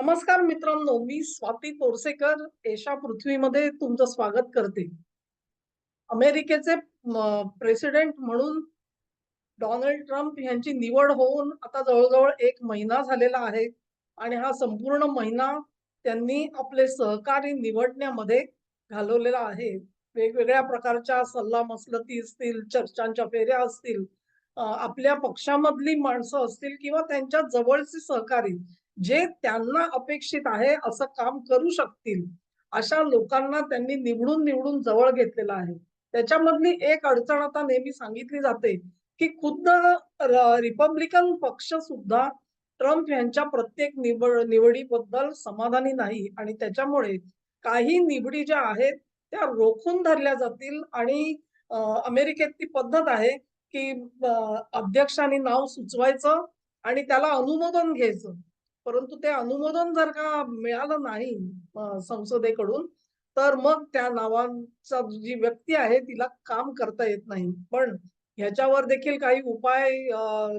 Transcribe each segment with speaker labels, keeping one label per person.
Speaker 1: नमस्कार मित्रांनो मी स्वाती तोरसेकर एशा पृथ्वीमध्ये तुमचं स्वागत करते. अमेरिकेचे प्रेसिडेंट म्हणून डोनाल्ड ट्रम्प यांची निवड होऊन आता जवळजवळ एक महिना झालेला आहे आणि हा संपूर्ण महिना त्यांनी आपले सहकारी निवडण्यामध्ये घालवलेला आहे. वेगवेगळ्या प्रकारच्या सल्ला मसलती असतील चर्चांच्या फेऱ्या असतील आपल्या पक्षामधली माणसं असतील किंवा त्यांच्या जवळचे सहकारी जे त्यांना अपेक्षित आहे असं काम करू शकतील. अशा लोकांना त्यांनी निवडून निवडून जवळ घेतलेला आहे. त्याच्यामधली एक अडचण आता नेहमी सांगितली जाते की खुद्द रिपब्लिकन पक्ष सुद्धा ट्रम्प यांच्या प्रत्येक निवड निवडीबद्दल समाधानी नाही. आणि त्याच्यामुळे काही निवडी ज्या आहेत त्या रोखून धरल्या जातील. आणि अमेरिकेत ती पद्धत आहे की अध्यक्षांनी नाव सुचवायचं आणि त्याला अनुमोदन घ्यायचं. परंतु ते अनुमोदन जर का मिळालं नाही संसदेकडून तर मग त्या नावांचा जी व्यक्ती आहे तिला काम करता येत नाही. पण ह्याच्यावर देखील काही उपाय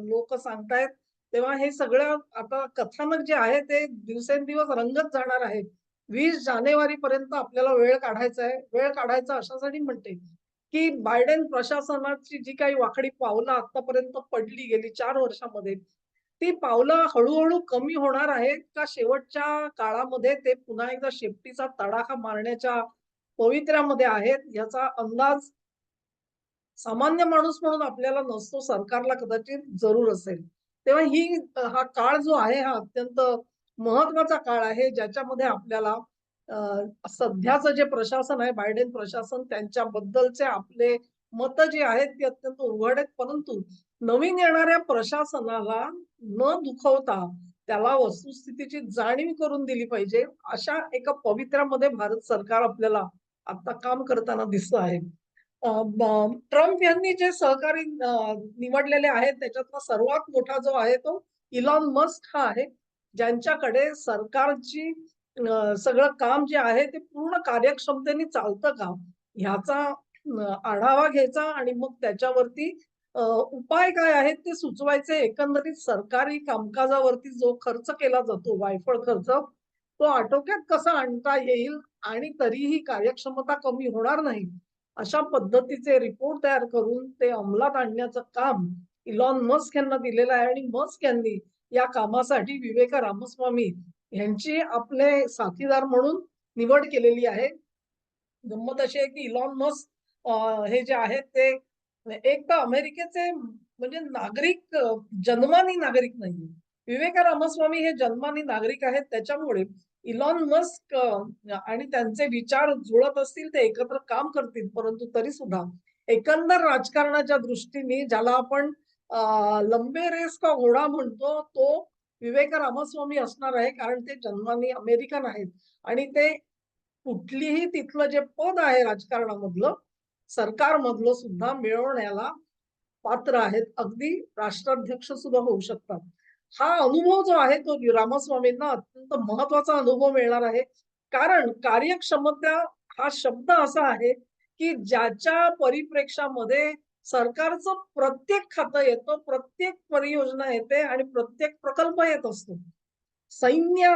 Speaker 1: लोक सांगतायत. तेव्हा हे सगळं आता कथानक जे आहे ते दिवसेंदिवस रंगत जाणार आहे. वीस जानेवारी पर्यंत आपल्याला वेळ काढायचा आहे. वेळ काढायचा अशासाठी म्हणते की बायडेन प्रशासनाची जी काही वाकडी पावलं आतापर्यंत पडली गेली चार वर्षामध्ये ती पावलं हळूहळू कमी होणार आहेत का शेवटच्या काळामध्ये ते पुन्हा एकदा शेपटीचा तडाखा मारण्याच्या पवित्र्यामध्ये आहेत याचा अंदाज सामान्य माणूस म्हणून आपल्याला नसतो सरकारला कदाचित जरूर असेल. तेव्हा ही हा काळ जो आहे हा अत्यंत महत्त्वाचा काळ आहे ज्याच्यामध्ये आपल्याला सध्याचं जे प्रशासन आहे बायडेन प्रशासन त्यांच्याबद्दलचे आपले मतं जी आहेत ती अत्यंत उघड आहेत. परंतु नवीन येणाऱ्या प्रशासनाला न दुखवता त्याला वस्तुस्थितीची जाणीव करून दिली पाहिजे अशा एका पवित्र्यामध्ये भारत सरकार आपल्याला आता काम करताना दिसत आहे. ट्रम्प यांनी जे सहकारी निवडलेले आहेत त्याच्यातला सर्वात मोठा जो आहे तो इलॉन मस्क हा आहे ज्यांच्याकडे सरकारची सगळं काम जे आहे ते पूर्ण कार्यक्षमतेने चालतं का? ह्याचा आढावा घ्यायचा आणि मग त्याच्यावरती उपाय काय आहेत ते सुचवायचे. एकंदरीत सरकारी कामकाजावरती जो खर्च केला जातो वायफळ खर्च तो आटोक्यात कसा आणता येईल आणि तरीही कार्यक्षमता कमी होणार नाही अशा पद्धतीचे रिपोर्ट तयार करून ते अंमलात आणण्याचं काम इलॉन मस्क यांना दिलेलं आहे आणि मस्क यांनी या कामासाठी विवेक रामस्वामी यांची आपले साथीदार म्हणून निवड केलेली आहे. गंमत अशी आहे की इलॉन मस्क हे जे आहेत ते एक तर अमेरिकेचे म्हणजे नागरिक जन्मानी नागरिक नाही विवेका रामस्वामी हे जन्मानी नागरिक आहेत. त्याच्यामुळे इलॉन मस्क आणि त्यांचे विचार जुळत असतील ते एकत्र काम करतील. परंतु तरी सुद्धा एकंदर राजकारणाच्या दृष्टीने ज्याला आपण लंबे रेस का घोडा म्हणतो तो विवेका रामस्वामी असणार आहे. कारण ते जन्मानी अमेरिकन आहेत. आणि ते कुठलीही तिथलं जे पद आहे राजकारणामधलं सरकारमधलं सुद्धा मिळवण्याला पात्र आहेत. अगदी राष्ट्राध्यक्ष सुद्धा होऊ शकतात. हा अनुभव जो आहे तो रामस्वामींना अत्यंत महत्त्वाचा अनुभव मिळणार आहे. कारण कार्यक्षमता हा शब्द असा आहे की ज्याच्या परिप्रेक्षामध्ये सरकारचं प्रत्येक खातं येतं प्रत्येक परियोजना येते आणि प्रत्येक प्रकल्प येत असतो. सैन्य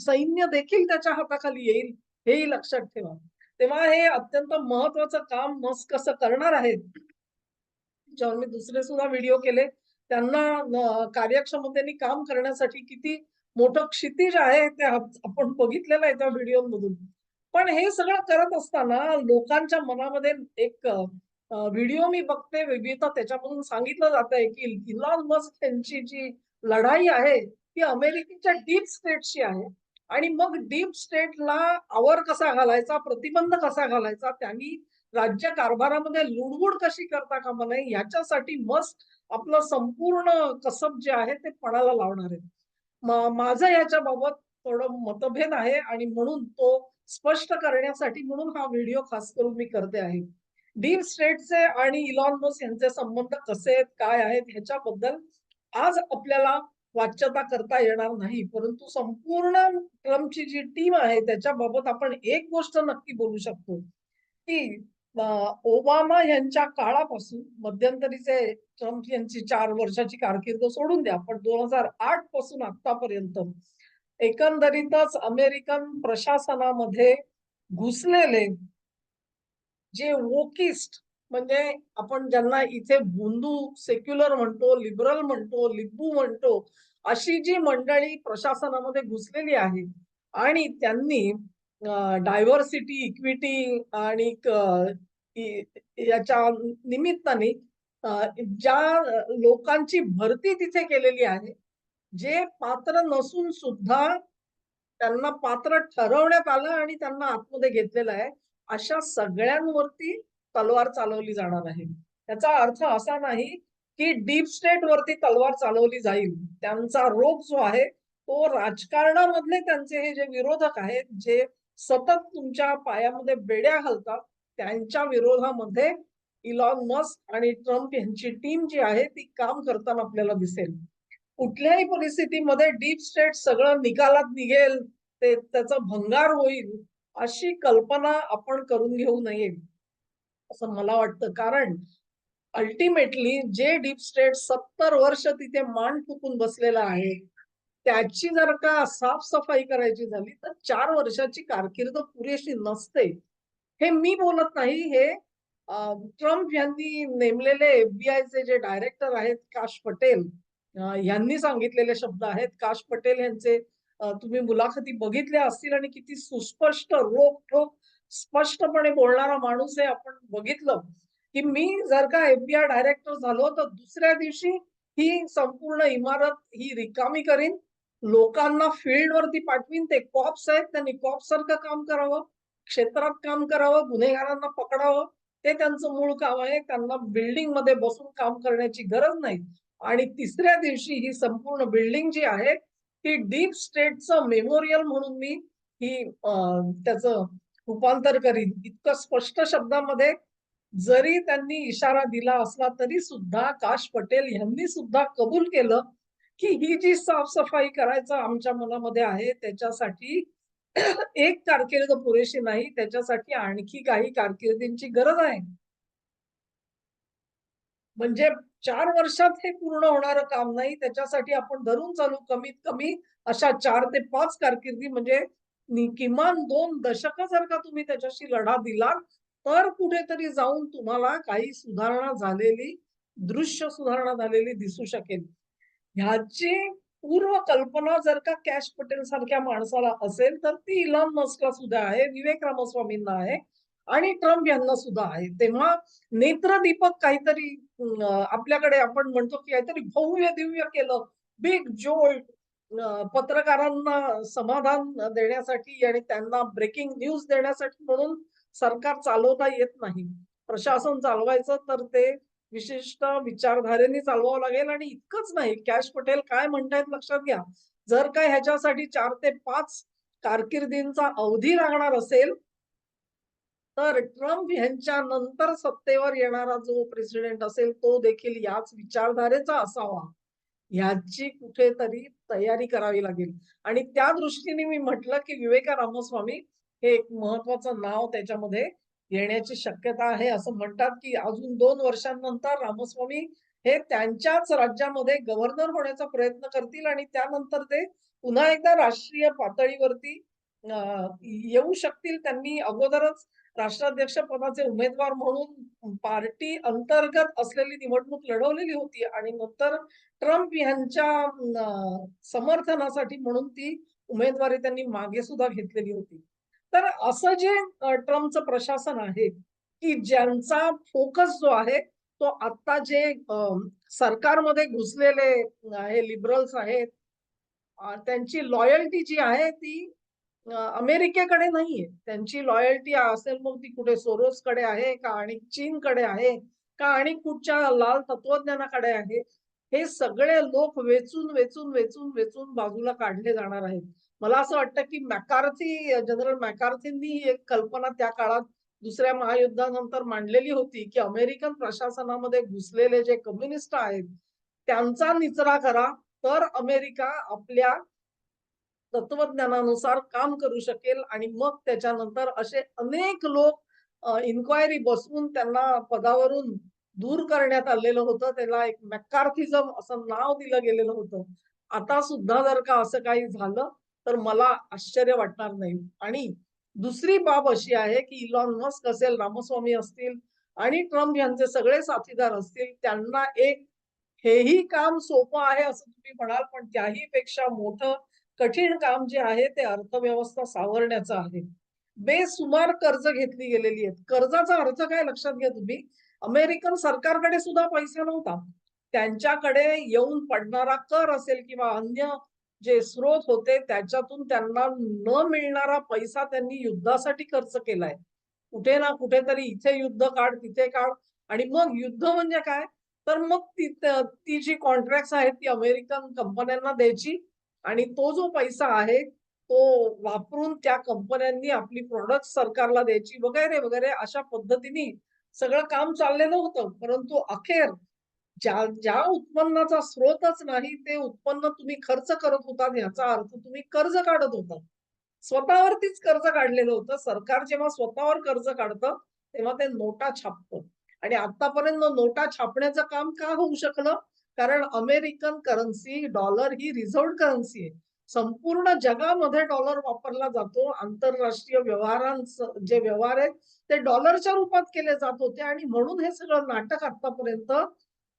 Speaker 1: सैन्य देखील त्याच्या हाताखाली येईल हेही लक्षात ठेवा. तेव्हा हे अत्यंत महत्वाचं काम मस्क कसं करणार आहेत? जेव्हा मी दुसरे सुद्धा व्हिडिओ केले. त्यांना कार्यक्षमतेने काम करण्यासाठी किती मोठं क्षितिज आहे ते आपण बघितलेलं आहे त्या व्हिडिओ मधून. पण हे सगळं करत असताना लोकांच्या मनामध्ये एक व्हिडिओ मी बघते. विविध त्याच्यामधून सांगितलं जात आहे की इलॉन मस्क यांची जी लढाई आहे ती अमेरिकेच्या डीप स्टेटची आहे. आणि मग डीप स्टेटला आवर कसा घालायचा प्रतिबंध कसा घालायचा त्यांनी राज्य कारभारामध्ये लुडबुड कशी करता कामा नये याच्यासाठी मस्त आपलं संपूर्ण कसब जे आहे ते पणाला लावणार आहे माझं याच्या बाबत थोडं मतभेद आहे आणि म्हणून तो स्पष्ट करण्यासाठी म्हणून हा व्हिडिओ खास करून मी करते आहे. डीप स्टेटचे आणि इलॉन मस्क यांचे संबंध कसे आहेत काय आहेत ह्याच्याबद्दल आज आपल्याला वाच्यता करता येणार नाही. परंतु संपूर्ण ट्रम्पची जी टीम आहे त्याच्याबाबत आपण एक गोष्ट नक्की बोलू शकतो की ओबामा यांच्या काळापासून मध्यंतरीचे ट्रम्प यांची चार वर्षाची कारकीर्द सोडून द्या पण दोन हजार आठपासून आतापर्यंत एकंदरीतच अमेरिकन प्रशासनामध्ये घुसलेले जे वोकिस्ट म्हणजे आपण ज्यांना इथे बुंदू सेक्युलर म्हणतो लिबरल म्हणतो लिंबू म्हणतो अशी जी मंडळी प्रशासनामध्ये घुसलेली आहे आणि त्यांनी डायव्हर्सिटी इक्विटी आणि याच्या निमित्ताने ज्या लोकांची भरती तिथे केलेली आहे जे पात्र नसून सुद्धा त्यांना पात्र ठरवण्यात आलं आणि त्यांना आतमध्ये घेतलेलं आहे अशा सगळ्यांवरती तलवार चालवली जाणार आहे. त्याचा अर्थ असा नाही की डीप स्टेट वरती तलवार चालवली जाईल. त्यांचा रोग जो आहे तो राजकारणामधले त्यांचे हे जे विरोधक आहेत जे सतत तुमच्या पायामध्ये बेड्या घालतात त्यांच्या विरोधामध्ये इलॉन मस्क आणि ट्रम्प यांची टीम जी आहे ती काम करताना आपल्याला दिसेल. कुठल्याही परिस्थितीमध्ये डीप स्टेट सगळं निकालात निघेल ते त्याचा भंगार होईल अशी कल्पना आपण करून घेऊ नये. असं मला वाटतं. कारण अल्टिमेटली जे डीप स्टेट सत्तर वर्ष तिथे मान टुकून बसलेला आहे त्याची जर का साफसफाई करायची झाली तर चार वर्षाची कारकीर्द पुरेशी नसते. हे मी बोलत नाही हे ट्रम्प यांनी नेमलेले एफबीआयचे जे डायरेक्टर आहेत काश पटेल यांनी सांगितलेले शब्द आहेत. काश पटेल यांचे तुम्ही मुलाखती बघितल्या असतील आणि किती सुस्पष्ट रोख ठोक स्पष्टपणे बोलणारा माणूस आहे आपण बघितलं की मी जर का एफबीआय डायरेक्टर झालो तर दुसऱ्या दिवशी ही संपूर्ण इमारत ही रिकामी करीन. लोकांना फील्ड वरती पाठवीन ते कॉप्स आहेत त्यांनी कॉप सारखं काम करावं क्षेत्रात काम करावं गुन्हेगारांना पकडावं ते त्यांचं मूळ काम आहे त्यांना बिल्डिंगमध्ये बसून काम करण्याची गरज नाही. आणि तिसऱ्या दिवशी ही संपूर्ण बिल्डिंग जी आहे ती डीप स्टेटचं मेमोरियल म्हणून मी ही त्याचं रूपांतर करीन. इतकं स्पष्ट शब्दामध्ये जरी त्यांनी इशारा दिला असला तरी सुद्धा काश पटेल यांनी सुद्धा कबूल केलं की ही जी साफसफाई करायचं आमच्या मनामध्ये आहे त्याच्यासाठी एक कारकीर्द पुरेशी नाही त्याच्यासाठी आणखी काही कारकिर्दींची गरज आहे. म्हणजे चार वर्षात हे पूर्ण होणारं काम नाही त्याच्यासाठी आपण धरून चालू कमीत कमी अशा चार ते पाच कारकिर्दी म्हणजे किमान दोन दशक जर का तुम्ही त्याच्याशी लढा दिला तर कुठेतरी जाऊन तुम्हाला काही सुधारणा झालेली दृश्य सुधारणा झालेली दिसू शकेल. ह्याची पूर्व कल्पना जर का कॅश पटेल सारख्या माणसाला असेल तर ती इलॉन मस्कला सुद्धा आहे विवेक रामस्वामींना आहे आणि ट्रम्प यांना सुद्धा आहे. तेव्हा नेत्रदीपक काहीतरी आपल्याकडे आपण म्हणतो की काहीतरी भव्य दिव्य केलं बिग जोल्ट पत्रकारांना समाधान देण्यासाठी आणि त्यांना ब्रेकिंग न्यूज देण्यासाठी म्हणून सरकार चालवता येत नाही. प्रशासन चालवायचं तर ते विशिष्ट विचारधारेने चालवावं लागेल आणि इतकंच नाही. कॅश पटेल काय म्हणतायत लक्षात घ्या. जर काय ह्याच्यासाठी चार ते पाच कारकिर्दींचा अवधी लागणार असेल तर ट्रम्प यांच्या नंतर सत्तेवर येणारा जो प्रेसिडेंट असेल तो देखील याच विचारधारेचा असावा. ह्याची कुठेतरी तयारी करावी लागेल. आणि त्या दृष्टीने मी म्हटलं की विवेका रामस्वामी हे एक महत्वाचं नाव त्याच्यामध्ये येण्याची शक्यता आहे. असं म्हणतात की अजून दोन वर्षांनंतर रामस्वामी हे त्यांच्याच राज्यामध्ये गव्हर्नर होण्याचा प्रयत्न करतील आणि त्यानंतर ते पुन्हा एकदा राष्ट्रीय पातळीवरती येऊ शकतील. त्यांनी अगोदरच राष्ट्राध्यक्ष पदाचे उमेदवार म्हणून पार्टी अंतर्गत असलेली निवडणूक लढवलेली होती आणि नंतर ट्रम्प यांच्या समर्थनासाठी म्हणून ती उमेदवारी त्यांनी मागे सुद्धा घेतलेली होती. तर असं जे ट्रम्पचं प्रशासन आहे की ज्यांचा फोकस जो आहे तो आता जे सरकारमध्ये घुसलेले हे लिबरल्स आहेत त्यांची लॉयल्टी जी आहे ती अमेरिकेकडे नाहीये. त्यांची लॉयल्टी असेल मग ती कुठे सोरोसकडे आहे का आणि चीनकडे आहे का आणि कुठच्या लाल तत्वज्ञानाकडे आहे? हे सगळे लोक वेचून वेचून वेचून वेचून बाजूला काढले जाणार आहेत. मला असं वाटतं की मॅकार्थी जनरल मॅकार्थींनी ही एक कल्पना त्या काळात दुसऱ्या महायुद्धानंतर मांडलेली होती की अमेरिकन प्रशासनामध्ये घुसलेले जे कम्युनिस्ट आहेत त्यांचा निचरा करा. तर अमेरिका आपल्या तत्वज्ञानानुसार काम करू शकेल आणि मग त्याच्यानंतर असे अनेक लोक इन्क्वायरी बसवून त्यांना पदावरून दूर करण्यात आलेलं होतं. त्याला एक मॅकार्थिझम असं नाव दिलं गेलेलं होतं. आता सुद्धा जर का असं काही झालं तर मला आश्चर्य वाटणार नाही. आणि दुसरी बाब अशी आहे की इलॉन मस्क असेल रामस्वामी असतील आणि ट्रम्प यांचे सगळे साथीदार असतील त्यांना एक हेही काम सोपं आहे असं तुम्ही म्हणाल पण त्याही पेक्षा मोठं कठीण काम जे आहे ते अर्थव्यवस्था सावरण्याचं आहे. बेसुमार कर्ज घेतली गेलेली आहेत. कर्जाचा अर्थ काय लक्षात घ्या तुम्ही? अमेरिकन सरकारकडे सुद्धा पैसा नव्हता. त्यांच्याकडे येऊन पडणारा कर असेल किंवा अन्य जे स्रोत होते त्याच्यातून त्यांना न मिळणारा पैसा त्यांनी युद्धासाठी खर्च केलाय. कुठे ना कुठेतरी इथे युद्ध काढ तिथे काढ. आणि मग युद्ध म्हणजे काय? तर मग ती ती जी कॉन्ट्रॅक्ट आहेत ती अमेरिकन कंपन्यांना द्यायची. आणि तो जो पैसा आहे तो वापरून त्या कंपन्यांनी आपली प्रोडक्ट सरकारला द्यायची वगैरे वगैरे अशा पद्धतीने सगळं काम चाललेलं होतं. परंतु अखेर ज्या ज्या उत्पन्नाचा स्रोतच नाही ते उत्पन्न तुम्ही खर्च करत होता याचा अर्थ तुम्ही कर्ज काढत होता. स्वतःवरतीच कर्ज काढलेलं होतं. सरकार जेव्हा स्वतःवर कर्ज काढतं तेव्हा ते नोटा छापतं. आणि आतापर्यंत नोटा छापण्याचं काम का होऊ शकलं? कारण अमेरिकन करन्सी डॉलर ही रिझर्व्ह करन्सी आहे. संपूर्ण जगामध्ये डॉलर वापरला जातो. आंतरराष्ट्रीय व्यवहारांचं जे व्यवहार आहेत ते डॉलरच्या रूपात केले जात होते आणि म्हणून हे सगळं नाटक आतापर्यंत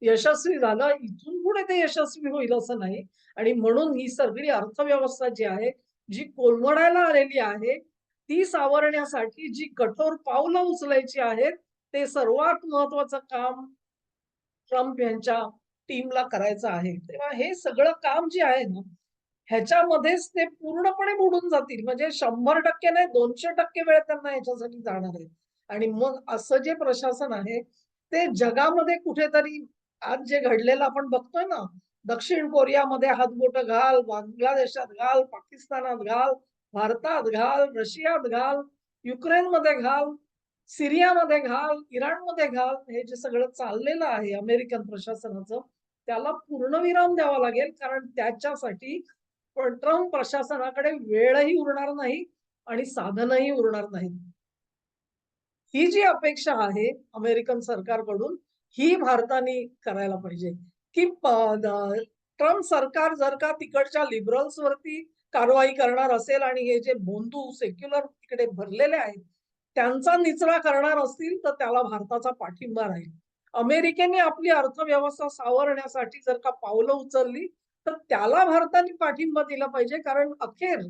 Speaker 1: यशस्वी झालं. इथून पुढे ते यशस्वी होईल असं नाही. आणि म्हणून ही सगळी अर्थव्यवस्था जी आहे जी कोलमडायला आलेली आहे ती सावरण्यासाठी जी कठोर पावलं उचलायची आहेत ते सर्वात महत्वाचं काम ट्रम्प यांच्या टीमला करायचं आहे तेव्हा हे सगळं काम जे आहे ना ह्याच्यामध्येच ते पूर्णपणे बुडून जातील. म्हणजे शंभर टक्के नाही दोनशे टक्के वेळ त्यांना याच्यासाठी जाणार आहे. आणि मग असं जे प्रशासन आहे ते जगामध्ये कुठेतरी आज जे घडलेलं आपण बघतोय ना दक्षिण कोरियामध्ये हातबोट घाल बांगलादेशात घाल पाकिस्तानात घाल भारतात घाल रशियात घाल युक्रेनमध्ये घाल सिरियामध्ये घाल इराणमध्ये घाल हे जे सगळं चाललेलं आहे अमेरिकन प्रशासनाचं त्याला पूर्णविराम द्यावा लागेल कारण त्याच्यासाठी ट्रम्प प्रशासनाकडे वेळही उरणार नाही आणि साधनही उरणार नाही ही जी अपेक्षा आहे अमेरिकन सरकारकडून ही भारताने करायला पाहिजे. की ट्रम्प सरकार जर का तिकडच्या लिबरल्स वरती कारवाई करणार असेल आणि हे जे बोंधू सेक्युलर तिकडे भरलेले आहेत त्यांचा निचरा करणार असतील तर त्याला भारताचा पाठिंबा राहील. अमेरिकेने आपली अर्थव्यवस्था सावरण्यासाठी जर का पावलं उचलली तर त्याला भारताने पाठिंबा दिला पाहिजे. कारण अखेर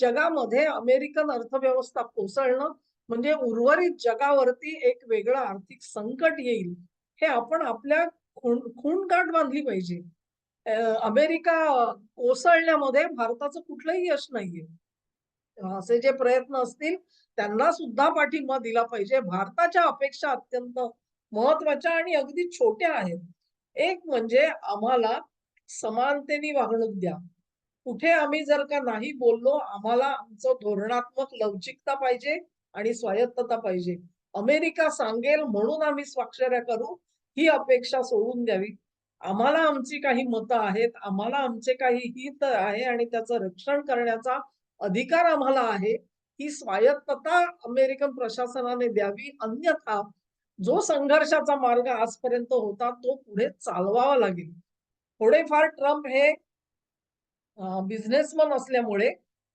Speaker 1: जगामध्ये अमेरिकन अर्थव्यवस्था कोसळणं म्हणजे उर्वरित जगावरती एक वेगळं आर्थिक संकट येईल हे आपण आपल्या खून खून गाठ बांधली पाहिजे. अमेरिका कोसळण्यामध्ये भारताचं कुठलंही यश नाहीये. असे जे प्रयत्न असतील त्यांना सुद्धा पाठिंबा दिला पाहिजे. भारताच्या अपेक्षा अत्यंत महत्त्वाच्या आणि अगदी छोट्या आहेत. एक म्हणजे आम्हाला समानतेने वागणूक द्या. कुठे आम्ही जर का नाही बोललो आम्हाला आमचं धोरणात्मक लवचिकता पाहिजे आणि स्वायत्तता पाहिजे. अमेरिका सांगेल म्हणून आम्ही स्वाक्षऱ्या करू ही अपेक्षा सोडून द्यावी. आम्हाला आमची काही मतं आहेत आम्हाला आमचे काही हित आहे आणि त्याचं रक्षण करण्याचा अधिकार आम्हाला आहे ही स्वायत्तता अमेरिकन प्रशासनाने द्यावी. अन्यथा जो संघर्षाचा मार्ग आजपर्यंत होता तो पुढे चालवावा लागेल. थोडेफार ट्रम्प हे बिझनेसमन असल्यामुळे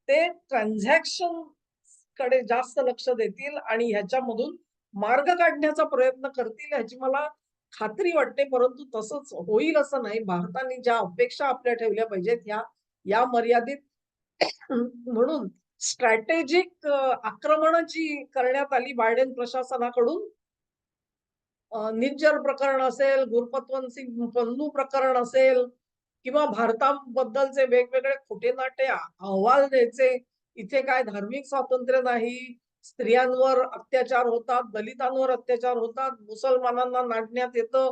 Speaker 1: ते ट्रान्झॅक्शनकडे जास्त लक्ष देतील आणि ह्याच्यामधून मार्ग काढण्याचा प्रयत्न करतील ह्याची मला खात्री वाटते. परंतु तसंच होईल असं नाही. भारताने ज्या अपेक्षा आपल्या ठेवल्या पाहिजेत ह्या या मर्यादित म्हणून स्ट्रॅटेजिक आक्रमण जी करण्यात आली बायडेन प्रशासनाकडून. निज्जर प्रकरण असेल गुरपतवंत सिंग पन्नू प्रकरण असेल किंवा भारताबद्दलचे वेगवेगळे खोटे नाटे अहवाल द्यायचे इथे काय धार्मिक स्वातंत्र्य नाही स्त्रियांवर अत्याचार होतात दलितांवर अत्याचार होतात मुसलमानांना नाटण्यात येतं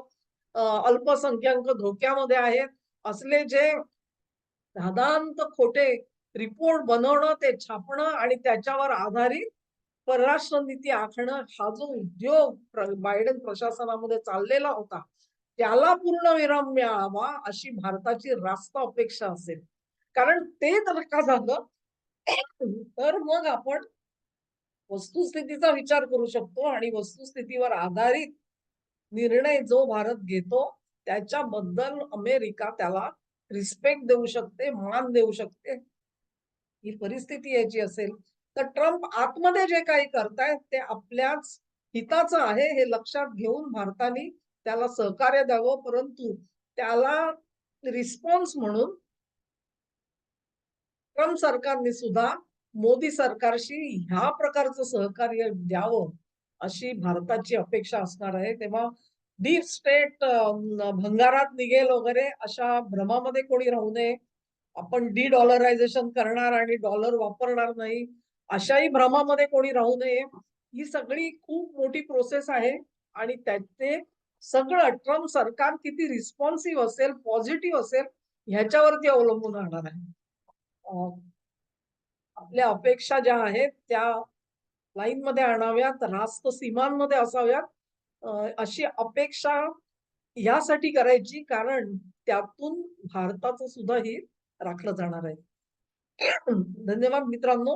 Speaker 1: अल्पसंख्याक धोक्यामध्ये आहेत असले जे धादांत खोटे रिपोर्ट बनवणं ते छापणं आणि त्याच्यावर आधारित परराष्ट्र नीती आखणं हा जो उद्योग बायडन प्रशासनामध्ये चाललेला होता त्याला पूर्ण विराम मिळावा अशी भारताची रास्त अपेक्षा असेल. कारण ते जर का झालं तर मग आपण वस्तुस्थितीचा विचार करू शकतो आणि वस्तुस्थितीवर आधारित निर्णय जो भारत घेतो त्याच्याबद्दल अमेरिका त्याला रिस्पेक्ट देऊ शकते मान देऊ शकते. ही परिस्थिती यायची असेल. तर ट्रम्प आतमध्ये जे काही करतायत ते आपल्याच हिताचं आहे हे लक्षात घेऊन भारताने त्याला सहकार्य द्यावं. परंतु त्याला रिस्पॉन्स म्हणून ट्रम्प सरकारने सुद्धा मोदी सरकारशी ह्या प्रकारचं सहकार्य द्यावं अशी भारताची अपेक्षा असणार आहे. तेव्हा डीप स्टेट भंगारात निघेल वगैरे अशा भ्रमामध्ये कोणी राहू नये. आपण डी डॉलरायझेशन करणार आणि डॉलर वापरणार नाही. अशाही भ्रमामध्ये कोणी राहू नये. ही सगळी खूप मोठी प्रोसेस आहे आणि त्याचे सगळं ट्रम्प सरकार किती रिस्पॉन्सिव्ह असेल पॉझिटिव्ह असेल ह्याच्यावरती अवलंबून राहणार आहे. आपल्या अपेक्षा ज्या आहेत त्या लाईन मध्ये आणाव्यात रास्त सीमांमध्ये असाव्यात. अशी अपेक्षा यासाठी करायची कारण त्यातून भारताचं सुद्धा हे राखलं जाणार आहे. धन्यवाद मित्रांनो.